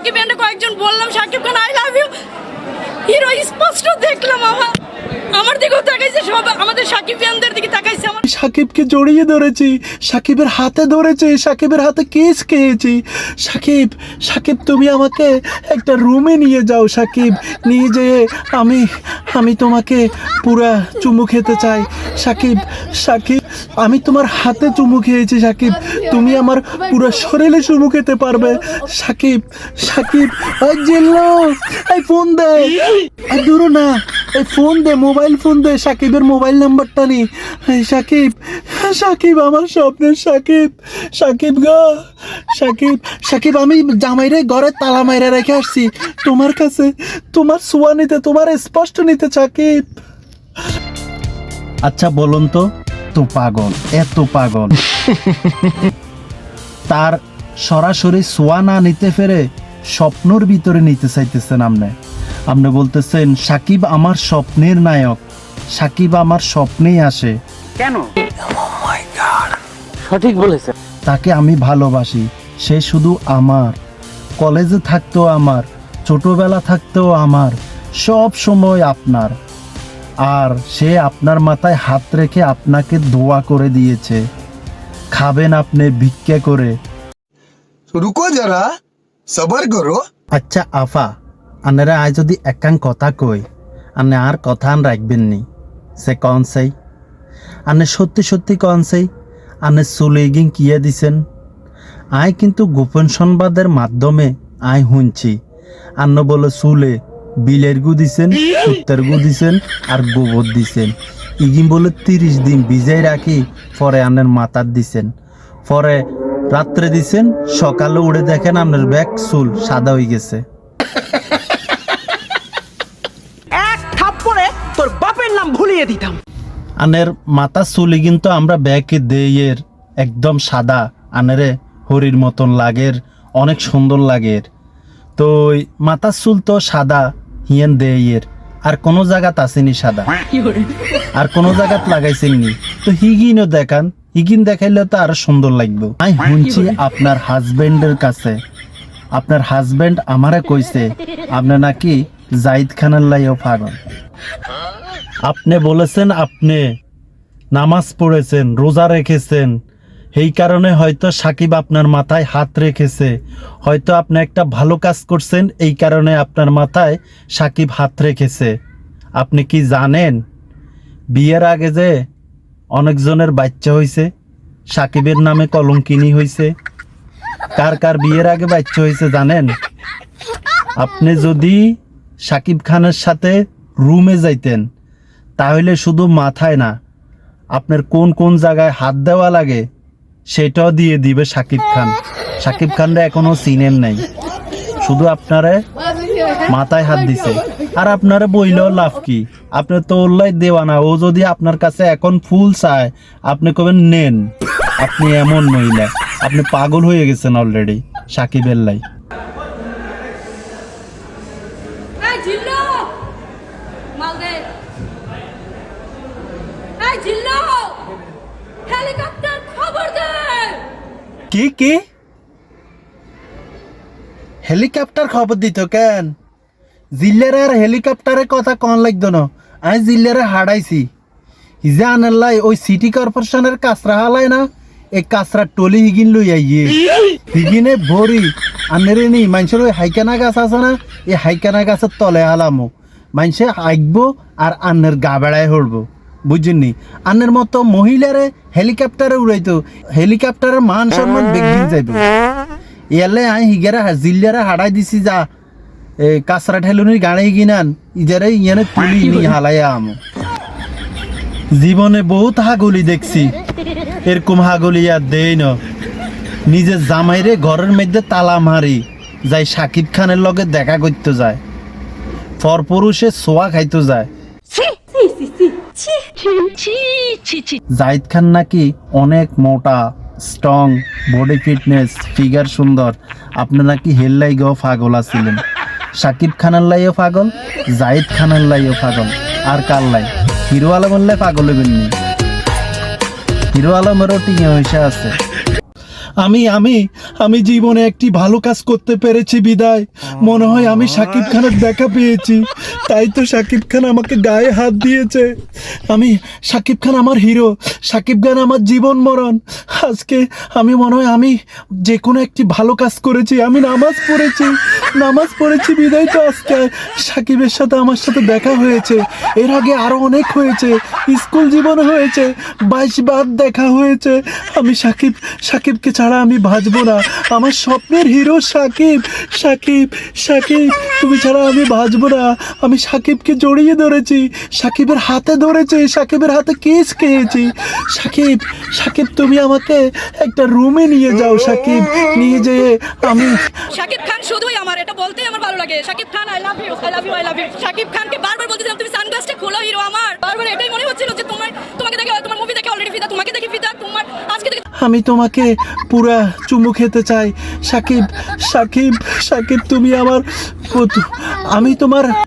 সাকিব এনে কয়েকজন বললাম, Shakib Khan I love you hero স্পষ্ট দেখলাম আমার আমার দিকেও তাকাইছে, সব আমাদের সাকিব খানদের দিকে তাকাইছে। সাকিবকে জড়িয়ে ধরেছি। সাকিবের হাতে ধরেছি। সাকিবের হাতে কেস খেয়েছি। সাকিব সাকিব, তুমি আমাকে একটা রুমে নিয়ে যাও, সাকিব। নিয়ে যেয়ে আমি আমি তোমাকে পুরা চুমু খেতে চাই। সাকিব সাকিব, আমি তোমার হাতে চুমু খেয়েছি, সাকিব। তুমি আমার পুরো শরীরে চুমু খেতে পারবে। সাকিব সাকিব জিল্লো ফোন দে। দূর না। এই ফোন দে, মোবাইল ফোন দে, সাকিবের মোবাইল নাম্বারটা নি। সাকিব সাকিব আমার স্বপ্নের সাকিব। সাকিব গো, সাকিব সাকিব, আমি জামাইরে ঘরে তালা মাইরে রেখে আসছি। তোমার কাছে, তোমার সোয়া নিতে, তোমার স্পষ্ট নিতে সাকিব। আচ্ছা বলুন তো তো পাগল, এত পাগল। তার সরাসরি সোয়া না নিতে ফেরে স্বপ্নর ভিতরে নিতে চাইতেছেন আপনি? আপনি বলতেছেন সাকিব আমার স্বপ্নের নায়ক। সাকিব আমার স্বপ্নেই আসে। কেন? Oh সঠিক বলেছে তাকে আমি ভালোবাসি। সে শুধু আমার। কলেজে থাকতো আমার। ছোটবেলা থাকতো আমার। সব সময় আপনার। আর সে আপনার মাথায় হাত রেখে আপনাকে দোয়া করে দিয়েছে। খাবেন আপনি ভিক্ষা করে। রুকো যারা সবার করো। আচ্ছা আফা। আনেরা আয় যদি একাং কথা কই, আনে আর কথা আন রাখবেন নি। সে কন সেই? আনে সত্যি সত্যি কন সেই? আনে সুলেগিং কিয়ে দিছেন? আয় কিন্তু গোপন সংবাদের মাধ্যমে আয় শুনছি আন্ন বলে সুলে বিলের গু দিছেন কুত্তার গু দিছেন আর গোবর দিছেন। ইগিন বলে তিরিশ দিন ভিজাই রাখি, পরে আনের মাথার দিছেন। পরে রাত্রে দিছেন, সকালে উড়ে দেখেন আপনার ব্যাগ চুল সাদা হয়ে গেছে। বাপের দিতাম। আনের মাথা চুলি কিন্তু আমরা ব্যাগে দেইয়ের একদম সাদা, আনেরে হরির মতন লাগের, অনেক সুন্দর লাগের। তো মাথার চুল তো সাদা, হিয়েন দেইয়ের, আর কোনো জায়গাত আসেনি সাদা। আর কোনো জায়গাত লাগাইছেননি। তো হিগিনও দেখান, হিগিন দেখাইলে তো আরও সুন্দর লাগবে। আমি শুনছি আপনার হাজবেন্ডের কাছে। আপনার হাজবেন্ড আমারে কইছে, আপনি নাকি জাহিদ খানের লাইও পাগল। আপনি বলেছেন আপনি নামাজ পড়েছেন, রোজা রেখেছেন। এই কারণে হয়তো সাকিব আপনার মাথায় হাত রেখেছে। হয়তো আপনি একটা ভালো কাজ করছেন, এই কারণে আপনার মাথায় সাকিব হাত রেখেছে। আপনি কি জানেন? বিয়ের আগে যে অনেকজনের বাচ্চা হয়েছে সাকিবের নামে কলঙ্কিনী হয়েছে কার কার বিয়ের আগে বাচ্চা হয়েছে জানেন? আপনি যদি সাকিব খানের সাথে রুমে যাইতেন তাহলে শুধু মাথায় না, আপনার কোন কোন জায়গায় হাত দেওয়া লাগে সেটাও দিয়ে দিবে সাকিব খান। সাকিব খানরা এখনও সিনেন নাই। শুধু আপনারে মাথায় হাত দিছে। আর আপনারে বইলেও লাভ কি? আপনি তো ওল্লাই দেওয়া না ও যদি আপনার কাছে এখন ফুল চায়, আপনি কবেন নেন। আপনি এমন মহিলা। আপনি পাগল হয়ে গেছেন অলরেডি সাকিবের লাই। হেলিকপ্টার খবর কি কি? হেলিকপ্টার খবর দিত কেন? জিল্লার আর হেলিকপ্টারের কথা কন লাগতো না। আমি জিল্লারে হারাইছি হিজা আনাল্লাই ওই সিটি কর্পোরেশনের কাঁচরা হালাই না? এই কাঁচরা টলি হিগিন লই আইয়ে। হিগিনে ভরি। আনেরে নি মানুষের ওই হাইকানা গাছ আছে না? এই হাইকানা গাছের তলে হালামো। মানুষে আঁকবো আর আন্নের গা বেড়ায় হড়বো। বুঝছেননি আন্নের মতো মহিলারে হেলিকপ্টারে উড়াইতো, হেলিকপ্টারের মান সম্মান বেগিন যাইব ইয়ালে আই হিগারা জিল্লারে হাড়াই দিছি যা। এ কাসরা ঠেলুনি গাড়ি গিনান, ইজারে ইয়ানে তুলি নি হালাইয়া আমো। জীবনে বহুত হাগুলি দেখছি, এরকম হাগুলি আর দেই ন। নিজের জামাইরে ঘরের মধ্যে তালা মারি, যাই শাকিব খানের লগে দেখা করতে যায়। পরপুরুষে সোয়া খাইতে যায়। জাহিদ খান নাকি অনেক মোটা স্ট্রং বডি ফিটনেস ফিগার সুন্দর। আপনি নাকি হেল লাইগেও পাগল আছিলেন। সাকিব খানের লাইও পাগল, জাহিদ খানের লাইও পাগল। আর কার লাই? হিরো আলমের লাই পাগল হবেন হিরো আলমেরও টিঙে হয়েছে আছে। আমি আমি আমি জীবনে একটি ভালো কাজ করতে পেরেছি বিদায়। মনে হয় আমি সাকিব খানের দেখা পেয়েছি। তাই তো সাকিব খান আমাকে গায়ে হাত দিয়েছে। আমি সাকিব খান আমার হিরো। সাকিব খান আমার জীবন মরণ। আজকে আমি, মনে হয় আমি যে কোনো একটি ভালো কাজ করেছি। আমি নামাজ পড়েছি। নামাজ পড়েছি বিদায় তো আজকে। সাকিবের সাথে আমার সাথে দেখা হয়েছে। এর আগে আরও অনেক হয়েছে। স্কুল জীবন হয়েছে। বাইশ বার দেখা হয়েছে। আমি সাকিব সাকিবকে ছাড়া আমি বাঁচবো না। আমার স্বপ্নের হিরো সাকিব। সাকিব সাকিব, তুমি ছাড়া আমি বাঁচবো না। আমি সাকিবকে জড়িয়ে ধরেছি। সাকিবের হাতে ধরেছি। সাকিবের হাতে কেস খেয়েছি। সাকিব সাকিব, তুমি আমাকে একটা রুমে নিয়ে যাও, সাকিব। নিয়ে যেয়ে আমি সাকিব খান শুধুই আমার, এটা বলতেই আমার ভালো লাগে। Shakib Khan I love you I love you I love you Shakib খানকে বারবার বলতেছিলাম তুমি সানগ্লাসটা খোলো, হিরো আমার। বারবার এটাই মনে হচ্ছিল যে তোমার মুভি দেখে অলরেডি ফিদা তোমাকে দেখে ফিদা তোমার আজকে দেখে আমি তোমাকে পুরা চুমু খেতে চাই। সাকিব সাকিব সাকিব তুমি আমার আমি তোমার